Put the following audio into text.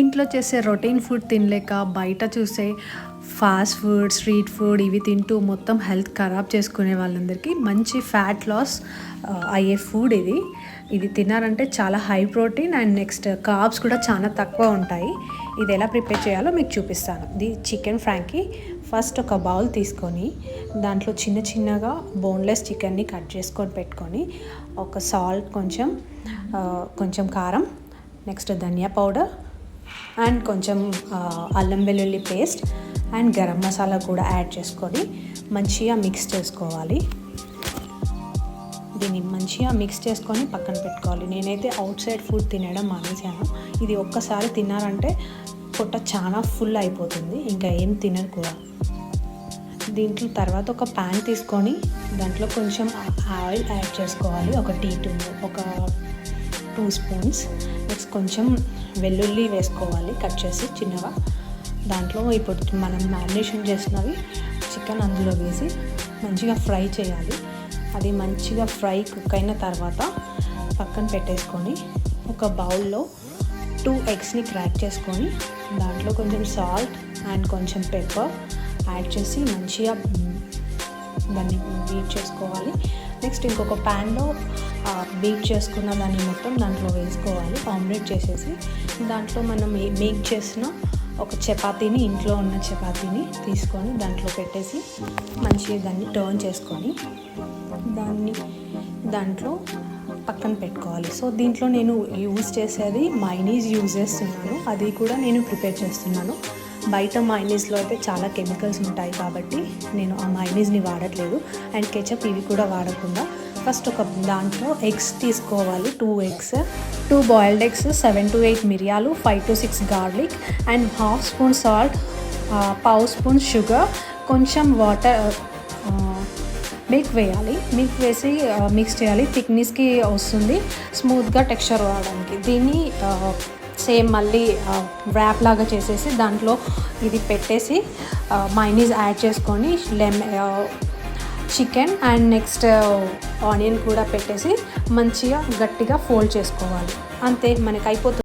ఇంట్లో చేసే routine food తినలేక బయట చూసే ఫాస్ట్ ఫుడ్ స్ట్రీట్ ఫుడ్ ఇవి తింటూ మొత్తం హెల్త్ ఖరాబ్ చేసుకునే వాళ్ళందరికీ మంచి ఫ్యాట్ లాస్ అయ్యే ఫుడ్ ఇది. ఇది తినారంటే చాలా high protein and next carbs కూడా చాలా తక్కువ ఉంటాయి. ఇది ఎలా ప్రిపేర్ చేయాలో మీకు చూపిస్తాను. ఇది చికెన్ ఫ్రాంకి ఫస్ట్ ఒక బౌల్ తీసుకొని దాంట్లో చిన్న చిన్నగా బోన్లెస్ చికెన్ని కట్ చేసుకొని పెట్టుకొని ఒక సాల్ట్ కొంచెం కొంచెం కారం నెక్స్ట్ ధనియా పౌడర్ అండ్ కొంచెం అల్లం వెల్లుల్లి పేస్ట్ అండ్ గరం మసాలా కూడా యాడ్ చేసుకొని మంచిగా మిక్స్ చేసుకోవాలి. దీన్ని మంచిగా మిక్స్ చేసుకొని పక్కన పెట్టుకోవాలి. నేనైతే అవుట్ సైడ్ ఫుడ్ తినడం మానేశాను. ఇది ఒక్కసారి తిన్నారంటే పొట్ట చాలా ఫుల్ అయిపోతుంది. ఇంకా ఏం తినరు కూడా. దీంట్లో తర్వాత ఒక ప్యాన్ తీసుకొని దాంట్లో కొంచెం ఆయిల్ యాడ్ చేసుకోవాలి. ఒక టీ టూ ఒక టూ స్పూన్స్ నెక్స్ట్ కొంచెం వెల్లుల్లి వేసుకోవాలి. కట్ చేసి చిన్నగా దాంట్లో ఇప్పుడు మనం మ్యారినేషన్ చేసినవి చికెన్ అందులో వేసి మంచిగా ఫ్రై చేయాలి. అది మంచిగా ఫ్రై కుక్ అయిన తర్వాత పక్కన పెట్టేసుకొని ఒక బౌల్లో టూ ఎగ్స్ని క్రాక్ చేసుకొని దాంట్లో కొంచెం సాల్ట్ అండ్ కొంచెం పెప్పర్ యాడ్ చేసి మంచిగా దాన్ని బీట్ చేసుకోవాలి. నెక్స్ట్ ఇంకొక ప్యాన్లో బీట్ చేసుకున్న దాన్ని మొత్తం దాంట్లో వేసుకోవాలి. ఆమ్లెట్ చేసేసి దాంట్లో మనం మేక్ చేసిన ఒక చపాతీని ఇంట్లో ఉన్న చపాతీని తీసుకొని దాంట్లో పెట్టేసి మంచిగా దాన్ని టర్న్ చేసుకొని దాన్ని దాంట్లో పక్కన పెట్టుకోవాలి. సో దీంట్లో నేను యూజ్ చేసేది మైనీస్ యూజ్ చేస్తున్నాను. అది కూడా నేను ప్రిపేర్ చేస్తున్నాను. బయట మైనీస్లో అయితే చాలా కెమికల్స్ ఉంటాయి కాబట్టి నేను ఆ మైనీస్ని వాడట్లేదు. అండ్ కెచప్ ఇవి కూడా వాడకుండా ఫస్ట్ ఒక దాంట్లో ఎగ్స్ తీసుకోవాలి. Two eggs two boiled eggs seven to eight మిరియాలు five to six garlic and half spoon salt పావు స్పూన్ షుగర్ కొంచెం వాటర్ మిల్క్ వేయాలి. మిల్క్ వేసి మిక్స్ చేయాలి. థిక్నెస్కి వస్తుంది. స్మూత్గా టెక్స్చర్ రావడానికి. దీన్ని సేమ్ మళ్ళీ ర్యాప్ లాగా చేసేసి దాంట్లో ఇది పెట్టేసి మైనీస్ యాడ్ చేసుకొని లెమ్ చికెన్ అండ్ నెక్స్ట్ ఆనియన్ కూడా పెట్టేసి మంచిగా గట్టిగా ఫోల్డ్ చేసుకోవాలి. అంతే మనకి అయిపోతుంది